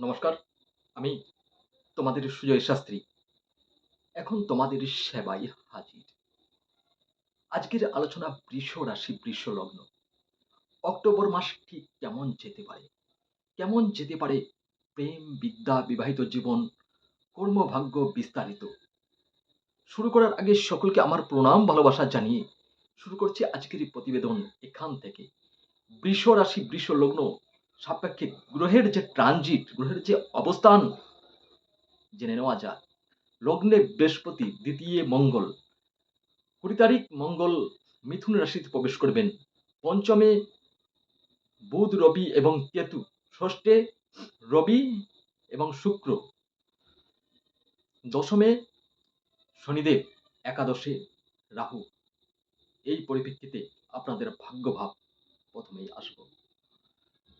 নমস্কার, আমি তোমাদের সুজয় শাস্ত্রী। এখন তোমাদের সেবায় হাজির। আজকের আলোচনা বৃষ রাশি, বৃষ লগ্ন। অক্টোবর মাস ঠিক কেমন যেতে পারে? কেমন যেতে পারে? প্রেম, বিদ্যা, বিবাহিত জীবন, কর্মভাগ্য বিস্তারিত। শুরু করার আগে সকলকে আমার প্রণাম, ভালোবাসা জানিয়ে শুরু করছি আজকের প্রতিবেদন এখান থেকে। বৃষ রাশি, বৃষ লগ্ন সাপেক্ষে গ্রহের যে ট্রানজিট, গ্রহের যে অবস্থান, জেনে নেওয়া যাক। লগ্নে বৃহস্পতি, দ্বিতীয় মঙ্গল। কুড়ি তারিখ মঙ্গল মিথুন রাশিতে প্রবেশ করবেন। পঞ্চমে বুধ, রবি এবং কেতু। ষষ্ঠে রবি এবং শুক্র। দশমে শনিদেব, একাদশে রাহু। এই পরিপ্রেক্ষিতে আপনাদের ভাগ্যভাব প্রথমেই আসব।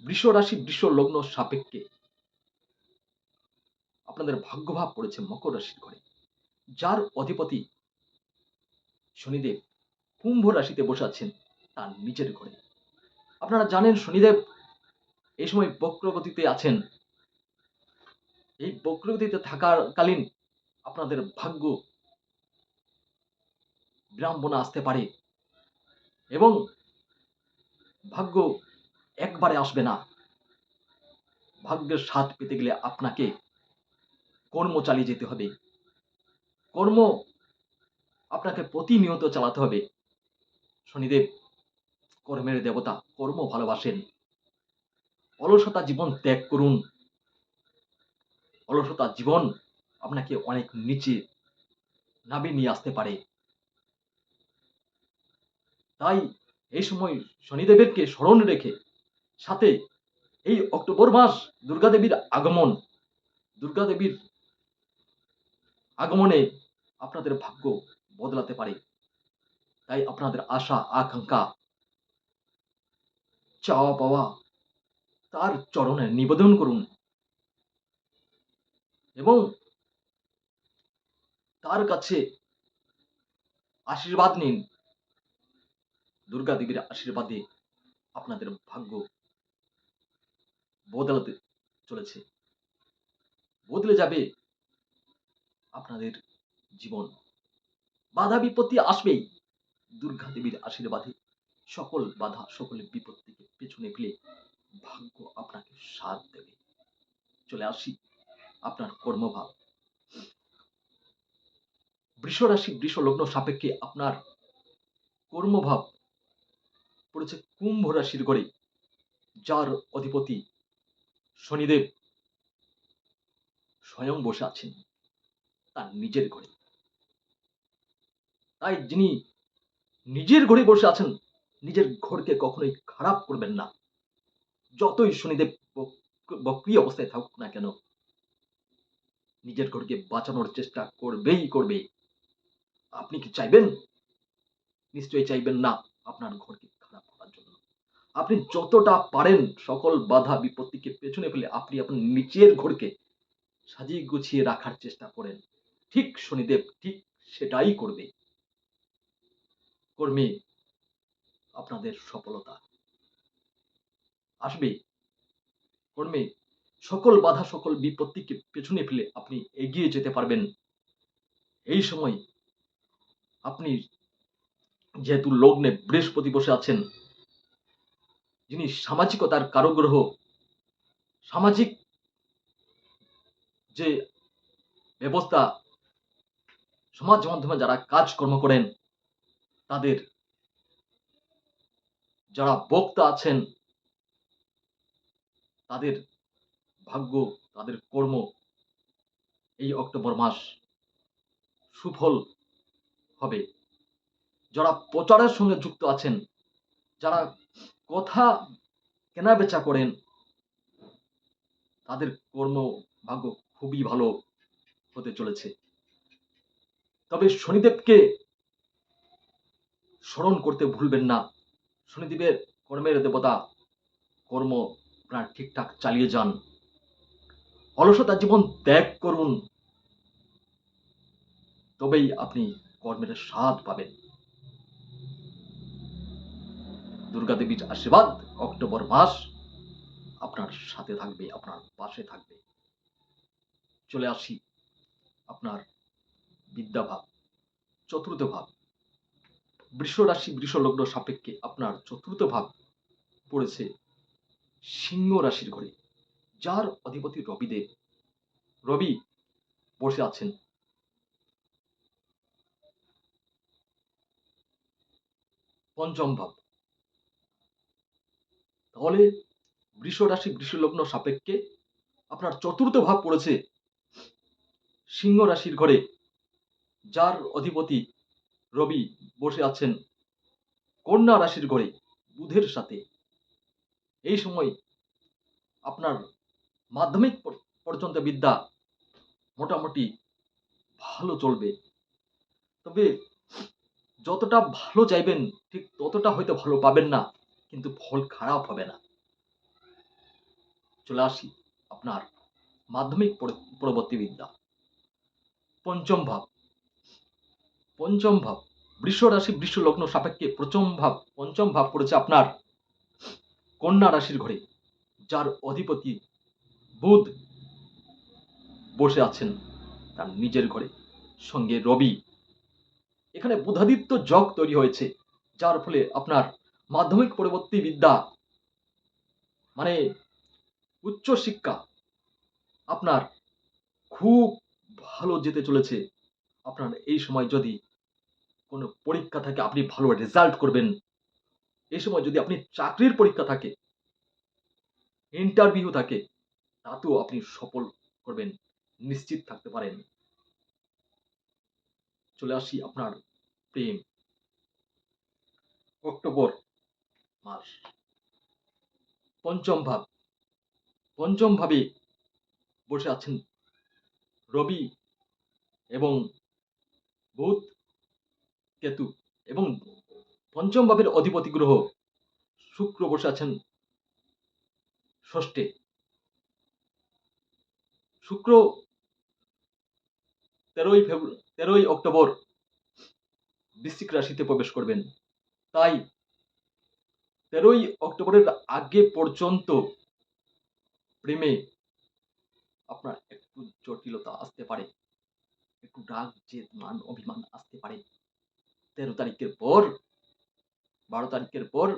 বৃষ রাশি বৃষ লগ্ন সাপেক্ষে আপনাদের ভাগ্যভাব পড়েছে মকর রাশির ঘরে। যার অধিপতি শনিদেব কুম্ভ রাশিতে বসে আছেন তার নিজের ঘরে। আপনারা জানেন শনিদেব এই সময় বক্রগতিতে আছেন। এই বক্রগতিতে থাকার কালীন আপনাদের ভাগ্য বিড়ম্বনা আসতে পারে এবং ভাগ্য একবারে আসবে না। ভাগ্যের স্বাদ পেতে গেলে আপনাকে কর্ম চালিয়ে যেতে হবে। কর্ম আপনাকে প্রতিনিয়ত চালাতে হবে। শনিদেব, কর্মের দেবতা, কর্ম ভালোবাসেন। অলসতা জীবন ত্যাগ করুন। অলসতা জীবন আপনাকে অনেক নিচে নামিয়ে নিয়ে আসতে পারে। তাই এই সময় শনিদেবেরকে স্মরণ রেখে সাথে এই অক্টোবর মাস দুর্গাদেবীর আগমন। দুর্গাদেবীর আগমনে আপনাদের ভাগ্য বদলাতে পারে। তাই আপনাদের আশা, আকাঙ্ক্ষা, চাওয়া পাওয়া তার চরণে নিবেদন করুন। এবং তার কাছে আশীর্বাদ নিন। দুর্গা দেবীর আশীর্বাদে আপনাদের ভাগ্য বদলাতে চলেছে। বদলে যাবে আপনাদের জীবন। বাধা বিপত্তি আসবেই। দুর্গা দেবীর আশীর্বাদে সকল বাধা, সকল বিপত্তিকে পেছনে ফেলে ভাগ্য আপনাকে সাথ দেবে। চলে আসি আপনার কর্মভাব বৃষ রাশি বৃষ লগ্ন সাপেক্ষে আপনার কর্মভাব পড়েছে কুম্ভ রাশির ঘরে যার অধিপতি শনিদেব স্বয়ং বসে আছেন তার নিজের ঘরে। তাই যিনি নিজের ঘরে বসে আছেন, নিজের ঘরকে কখনোই খারাপ করবেন না। যতই শনিদেব বক- বক্রি অবস্থায় থাকুক না কেন, নিজের ঘরকে বাঁচানোর চেষ্টা করবেই করবে। আপনি কি চাইবেন? নিশ্চয়ই চাইবেন না আপনার ঘরকে। আপনি যতটা পারেন সকল বাধা বিপত্তিকে পেছনে ফেলে আপনি আপনার নিচের ঘরকে সাজিয়ে গুছিয়ে রাখার চেষ্টা করেন। ঠিক শনিদেব ঠিক সেটাই করবে। কর্মে, আপনাদের সফলতা। আসবে। কর্মে, সকল বাধা, সকল বিপত্তিকে পেছনে ফেলে আপনি এগিয়ে যেতে পারবেন। এই সময় আপনি যেহেতু লগ্নে বৃহস্পতি বসে আছেন যিনি সামাজিকতার কারগ্রহ, সামাজিক যে ব্যবস্থা সমাজ মাধ্যমে যারা কাজকর্ম করেন, তাদের যারা বক্তা আছেন, তাদের ভাগ্য, তাদের কর্ম এই অক্টোবর মাস সুফল হবে। যারা প্রচারের সঙ্গে যুক্ত আছেন, যারা কথা কেনা বেচা করেন। তাদের কর্ম ভাগ্য খুবই ভালো হতে চলেছে। তবে শনিদেবকে স্মরণ করতে ভুলবেন না। শনিদেবের কর্মের দেবতা কর্ম আপনার ঠিকঠাক চালিয়ে যান। অলসতা জীবন ত্যাগ করুন। তবেই আপনি কর্মের স্বাদ পাবেন। দুর্গা দেবীর আশীর্বাদ অক্টোবর মাস আপনার সাথে থাকবে, আপনার পাশে থাকবে। চলে আসি আপনার বিদ্যাভাব চতুর্থ ভাব। বৃষ রাশি, বৃষ লগ্ন সাপেক্ষে আপনার চতুর্থ ভাব পড়েছে সিংহ রাশির ঘরে। যার অধিপতি রবিদেব। রবি বসে আছেন। পঞ্চম ভাব। তাহলে বৃষ রাশি বৃষ লগ্ন সাপেক্ষে আপনার চতুর্থ ভাব পড়েছে সিংহ রাশির ঘরে, যার অধিপতি রবি বসে আছেন কন্যা রাশির ঘরে বুধের সাথে। এই সময় আপনার মাধ্যমিক পর্যন্ত বিদ্যা মোটামুটি ভালো চলবে। তবে যতটা ভালো চাইবেন, ঠিক ততটা হয়তো ভালো পাবেন না। কিন্তু ফল খারাপ হবে না। চলে আসি আপনার মাধ্যমিক পর- পরবর্তী বিদ্যা। পঞ্চম ভাব। পঞ্চম ভাব। বৃষ রাশি বৃষ লগ্ন সাপেক্ষে প্রথম ভাব, পঞ্চম ভাব পড়েছে আপনার কন্যা রাশির ঘরে, যার অধিপতি বুধ বসে আছেন তার নিজের ঘরে, সঙ্গে রবি। এখানে বুধাদিত্য যোগ তৈরি হয়েছে, যার ফলে আপনার মাধ্যমিক পরবর্তী বিদ্যা মানে উচ্চ শিক্ষা, আপনার খুব ভালো যেতে চলেছে। আপনার এই সময় যদি কোনো পরীক্ষা থাকে, আপনি ভালো রেজাল্ট করবেন। এই সময় যদি আপনি চাকরির পরীক্ষা থাকে ইন্টারভিউ থাকে, তাতেও আপনি সফল করবেন, নিশ্চিত থাকতে পারেন। চলে আসি আপনার প্রেম। অক্টোবর মাস। পঞ্চম ভাব। পঞ্চম ভাবে বসে আছেন রবি এবং বুধ, কেতু এবং পঞ্চম ভাবের অধিপতি গ্রহ শুক্র বসে আছেন ষষ্ঠে। শুক্র তেরোই ফেব্রুয়ারি তেরোই অক্টোবর বৃশ্চিক রাশিতে প্রবেশ করবেন। তাই তেরোই অক্টোবরের আগে পর্যন্ত প্রেমে আপনার একটু জটিলতা আসতে পারে, একটু রাগ, জেদ, মান, অভিমান আসতে পারে। তেরো তারিখের পর, বারো তারিখের পর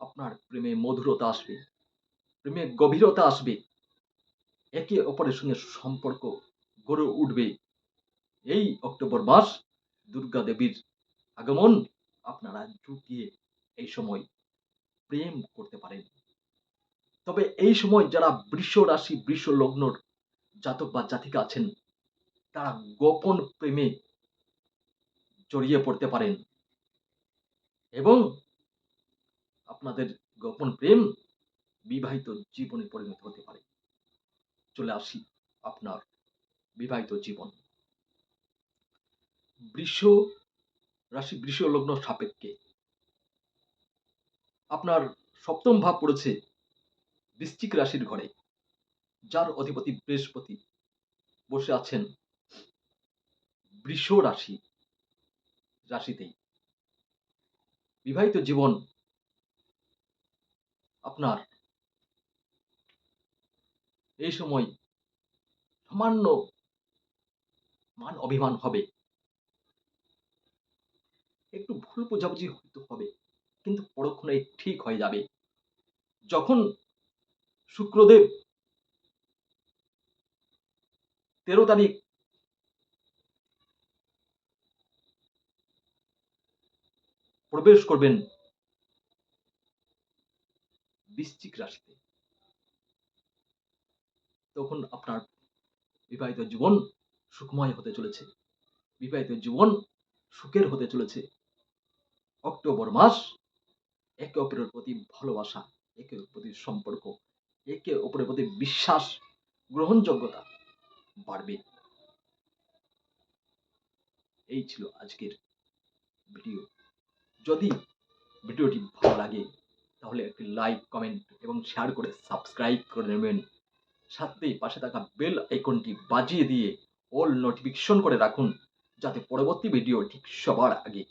আপনার প্রেমে মধুরতা আসবে, প্রেমে গভীরতা আসবে। একে অপরের সঙ্গে সম্পর্ক গড়ে উঠবে। এই অক্টোবর মাস দুর্গা দেবীর আগমন, আপনারা জুটিয়ে এই সময় প্রেম করতে পারেন। তবে এই সময় যারা বৃষ রাশি, বৃষ লগ্নর জাতক বা জাতিকা আছেন, তারা গোপন প্রেমে জড়িয়ে পড়তে পারেন। এবং আপনাদের গোপন প্রেম বিবাহিত জীবনে পরিণত হতে পারে। চলে আসি আপনার বিবাহিত জীবন। বৃষ রাশি, বৃষ লগ্ন সাপেক্ষে আপনার সপ্তম ভাব পড়েছে বৃশ্চিক রাশির ঘরে, যার অধিপতি বৃহস্পতি বসে আছেন বৃষ রাশি, রাশিতেই। বিবাহিত জীবন আপনার এই সময় সামান্য মান অভিমান হবে। একটু ভুল বোঝাবুঝি হয়তো হবে। কিন্তু পরক্ষণে ঠিক হয়ে যাবে। যখন শুক্রদেব তেরো তারিখ প্রবেশ করবেন বৃশ্চিক রাশিতে, তখন আপনার বিবাহিত জীবন সুখময় হতে চলেছে। বিবাহিত জীবন সুখের হতে চলেছে। অক্টোবর মাস একে অপরের প্রতি ভালোবাসা, একে অপরের প্রতি সম্পর্ক, একে অপরের প্রতি বিশ্বাস, গ্রহণযোগ্যতা বাড়বে। এই ছিল আজকের ভিডিও। যদি ভিডিওটি ভালো লাগে, তাহলে একটি লাইক, কমেন্ট এবং শেয়ার করে সাবস্ক্রাইব করে নেবেন। সাথে পাশে থাকা বেল আইকনটি বাজিয়ে দিয়ে অল নোটিফিকেশন করে রাখুন, যাতে পরবর্তী ভিডিও ঠিক সবার আগে